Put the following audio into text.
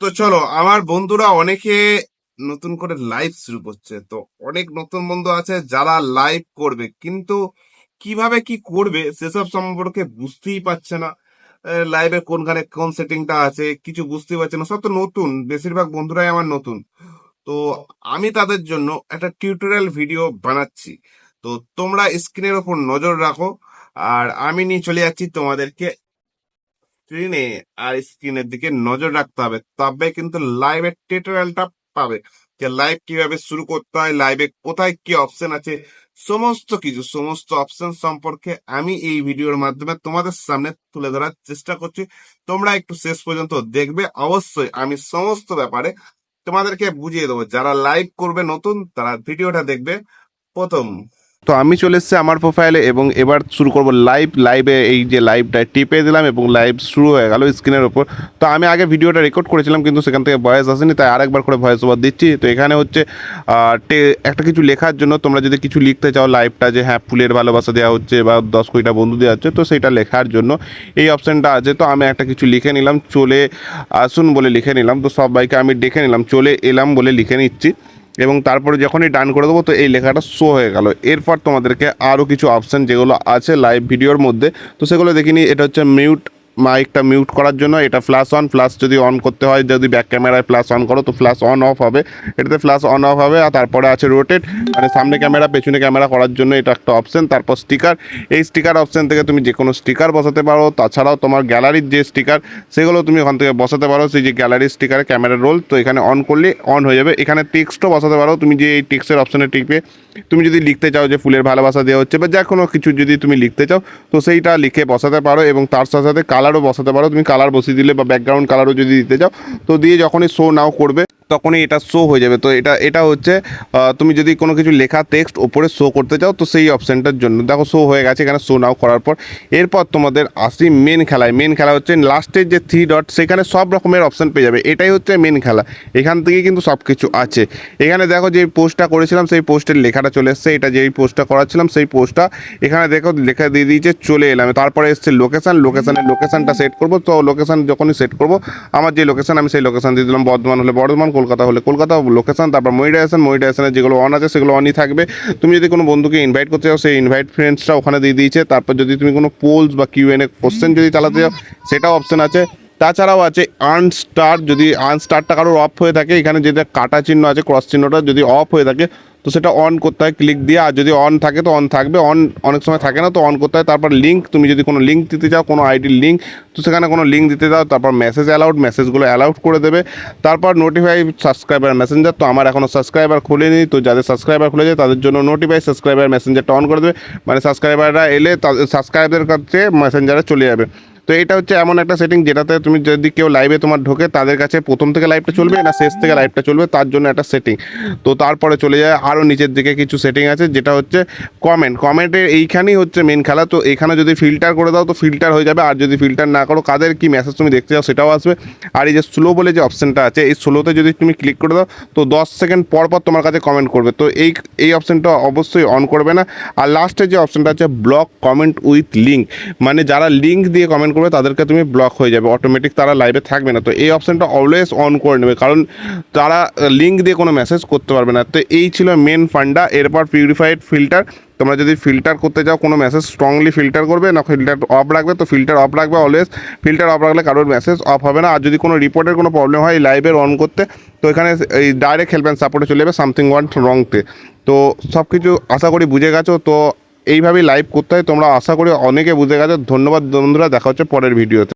তো চলো, আমার বন্ধুরা অনেকে নতুন করে লাইভ শুরু করছে। তো অনেক নতুন বন্ধু আছে যারা লাইভ করবে, কিন্তু কীভাবে কি করবে সেসব সম্পর্কে বুঝতেই পারছে না। লাইভে কোনখানে কোন সেটিংটা আছে, কিছু বুঝতেই পারছে না। সব তো নতুন, বেশিরভাগ বন্ধুরাই আমার নতুন। তো আমি তাদের জন্য একটা টিউটোরিয়াল ভিডিও বানাচ্ছি। তো তোমরা স্ক্রিনের ওপর নজর রাখো, আর আমি নিয়ে চলে যাচ্ছি তোমাদেরকে স্ক্রিনে আর স্ক্রিনের দিকে নজর রাখতে হবে। তবে কিন্তু লাইভের টিউটোরিয়ালটা পাবে যে লাইভ কীভাবে শুরু করতে হয় লাইভে কোথায় কি অপশন আছে, সমস্ত কিছু, সমস্ত অপশন সম্পর্কে আমি এই ভিডিওর মাধ্যমে তোমাদের সামনে তুলে ধরার চেষ্টা করছি। তোমরা একটু শেষ পর্যন্ত দেখবে। অবশ্যই আমি সমস্ত ব্যাপারে তোমাদেরকে বুঝিয়ে দেবো। যারা লাইভ করবে নতুন, তারা ভিডিওটা দেখবে। প্রথম তো আমি চলে এসেছি আমার প্রোফাইলে এবং এবার শুরু করব লাইভ লাইভে এই যে লাইভটা টিপে দিলাম এবং লাইভ শুরু হয়ে গেল স্ক্রিনের ওপর তো আমি আগে ভিডিওটা রেকর্ড করেছিলাম কিন্তু সেখান থেকে ভয়েস আসেনি, তাই আরেকবার করে ভয়েস ওভার দিচ্ছি। তো এখানে হচ্ছে একটা কিছু লেখার জন্য তোমরা যদি কিছু লিখতে চাও লাইভটা যে হ্যাঁ ফুলের ভালোবাসা দেওয়া হচ্ছে বা দশ কোটিটা বন্ধু দেওয়া হচ্ছে, তো সেটা লেখার জন্য এই অপশানটা আছে। তো আমি একটা কিছু লিখে নিলাম, চলে আসুন বলে লিখে নিলাম। তো সবাইকে আমি ডেকে নিলাম, চলে এলাম বলে লিখে নিচ্ছি। এবং তারপরে যখনই ডান করে দেবো, তো এই লেখাটা শো হয়ে গেল। এরপর তোমাদেরকে আরও কিছু অপশান যেগুলো আছে লাইভ ভিডিওর মধ্যে, তো সেগুলো দেখিনি। এটা হচ্ছে মিউট মাইকটা মিউট করার জন্য এটা ফ্ল্যাশ অন ফ্ল্যাশ যদি অন করতে হয়, যদি ব্যাক ক্যামেরায় ফ্ল্যাশ অন করো, তো ফ্ল্যাশ অন অফ হবে। এটাতে ফ্ল্যাশ অন অফ হবে, আর তারপরে আছে রোটেট মানে সামনে ক্যামেরা পেছনে ক্যামেরা করার জন্য এটা একটা অপশন তারপর স্টিকার এই স্টিকার অপশন থেকে তুমি যে কোনো স্টিকার বসাতে পারো, তাছাড়াও তোমার গ্যালারির যে স্টিকার সেগুলো তুমি ওখান থেকে বসাতে পারো, সেই যে গ্যালারির স্টিকারে ক্যামেরা রোল তো এখানে অন করলে অন হয়ে যাবে। এখানে টেক্সটও বসাতে পারো, তুমি যে এই টেক্সটের অপশনে টিপে তুমি যদি লিখতে চাও যে ফুলের ভালোবাসা দেওয়া হচ্ছে, বা যা কোনো কিছু যদি তুমি লিখতে চাও, তো সেইটা লিখে বসাতে পারো, এবং তার সাথে সাথে কালারও বসাতে পারো। তুমি কালার বসিয়ে দিলে বা ব্যাকগ্রাউন্ড কালারও যদি দিতে চাও, তো দিয়ে যখনই শো নাও করবে তখনই এটা শো হয়ে যাবে। তো এটা এটা হচ্ছে তুমি যদি কোনো কিছু লেখা টেক্সট ওপরে শো করতে চাও, তো সেই অপশানটার জন্য। দেখো শো হয়ে গেছে এখানে শো নাও করার পর। এরপর তোমাদের আসি মেন খেলায়। মেন খেলা হচ্ছে লাস্টের যে থ্রি ডট সেখানে সব রকমের অপশান পেয়ে যাবে। এটাই হচ্ছে মেন খেলা। এখান থেকে কিন্তু সব কিছু আছে। এখানে দেখো যে পোস্টটা করেছিলাম, সেই পোস্টের লেখাটা চলে এসছে। এটা যেই পোস্টটা করাচ্ছিলাম, সেই পোস্টটা এখানে দেখো লেখা দিয়ে দিয়েছে, চলে এলাম। তারপরে এসছে লোকেশান লোকেশানের লোকেশানটা সেট করব। তো লোকেশান যখনই সেট করব, আমার যে লোকেশান আমি সেই লোকেশান দিয়ে দিলাম। বর্ধমান হলে বর্ধমান কলকাতা হলে। কলকাতা লোকেশান তারপর মনিটাইজেশন মনিটাইজেশনের যেগুলো অন আছে, সেগুলো অনই থাকবে। তুমি যদি কোনো বন্ধুকে ইনভাইট করতে চাও, সেই ইনভাইট ফ্রেন্ডসটা ওখানে দিয়ে দিয়েছে। তারপর যদি তুমি কোনো পোলস বা কিউ এন এ কোশ্চেন যদি চালাতে চাও, সেটাও অপশন আছে। তাছাড়াও আছে আনস্টার যদি আনস্টারটা কারোর অফ হয়ে থাকে, এখানে যেটা কাটা চিহ্ন আছে ক্রস চিহ্নটা যদি অফ হয়ে থাকে তো সেটা অন করতে হয় ক্লিক দিয়ে, আর যদি অন থাকে তো অন থাকবে অন অনেক সময় থাকে না তো অন করতে হয়, তারপর লিঙ্ক তুমি যদি কোনো লিঙ্ক দিতে চাও, কোনো আইডির লিঙ্ক তো সেখানে কোনো লিঙ্ক দিতে দাও, তারপর মেসেজ অ্যালাউড মেসেজগুলো অ্যালাউড করে দেবে। তারপর নোটিফাই সাবস্ক্রাইবার মেসেঞ্জার তো আমার এখনও সাবস্ক্রাইবার খুলেনি, তো যাদের সাবস্ক্রাইবার খুলে যায় তাদের জন্য নোটিফাই সাবস্ক্রাইবার মেসেঞ্জারটা অন করে দেবে। মানে সাবস্ক্রাইবাররা এলে তাদের সাবস্ক্রাইবারের কাছে মেসেঞ্জারে চলে যাবে। তো এটা হচ্ছে এমন একটা সেটিং যেটাতে তুমি যদি কেউ লাইভে তোমার ঢোকে, তাদের কাছে প্রথম থেকে লাইভটা চলবে না শেষ থেকে লাইভটা চলবে, তার জন্য একটা সেটিং তো তারপরে চলে যায় আরও নিচের দিকে কিছু সেটিং আছে, যেটা হচ্ছে কমেন্ট কমেন্টের এইখানেই হচ্ছে মেন খেলা। তো এখানে যদি ফিল্টার করে দাও, তো ফিল্টার হয়ে যাবে। আর যদি ফিল্টার না করো, কাদের কি মেসেজ তুমি দেখতে চাও সেটাও আসবে। আর এই যে স্লো বলে যে অপশানটা আছে, এই স্লোতে যদি তুমি ক্লিক করে দাও, তো দশ সেকেন্ড পর পর তোমার কাছে কমেন্ট করবে। তো এই এই অপশানটা অবশ্যই অন করবে না। আর লাস্টে যে অপশানটা আছে ব্লক কমেন্ট উইথ লিঙ্ক মানে যারা লিঙ্ক দিয়ে কমেন্ট করবে, তাদেরকে তুমি ব্লক হয়ে যাবে। অটোমেটিক তারা লাইভে থাকবে না। তো এই অপশানটা অলওয়েজ অন করে নেবে। কারণ তারা লিঙ্ক দিয়ে কোনো মেসেজ করতে পারবে না। তো এই ছিল মেন ফান্ডা এরপর পিউরিফাইড ফিল্টার তোমরা যদি ফিল্টার করতে যাও কোনো মেসেজ স্ট্রংলি ফিল্টার করবে, না ফিল্টার অফ রাখবে, তো ফিল্টার অফ রাখবে অলওয়েজ ফিল্টার অফ রাখলে কারোর মেসেজ অফ হবে না। আর যদি কোনো রিপোর্টের কোনো প্রবলেম হয় লাইভের অন করতে, তো এখানে এই ডাইরেক্ট হেল্প অ্যান্ড সাপোর্টে চলে যাবে। সামথিং ওয়ান রংতে তো সব কিছু আশা করি বুঝে গেছো। তো এইভাবেই লাইভ করতে হয়। তোমরা আশা করি অনেকে বুঝে গেছো। ধন্যবাদ বন্ধুরা। দেখা হচ্ছে পরের ভিডিওতে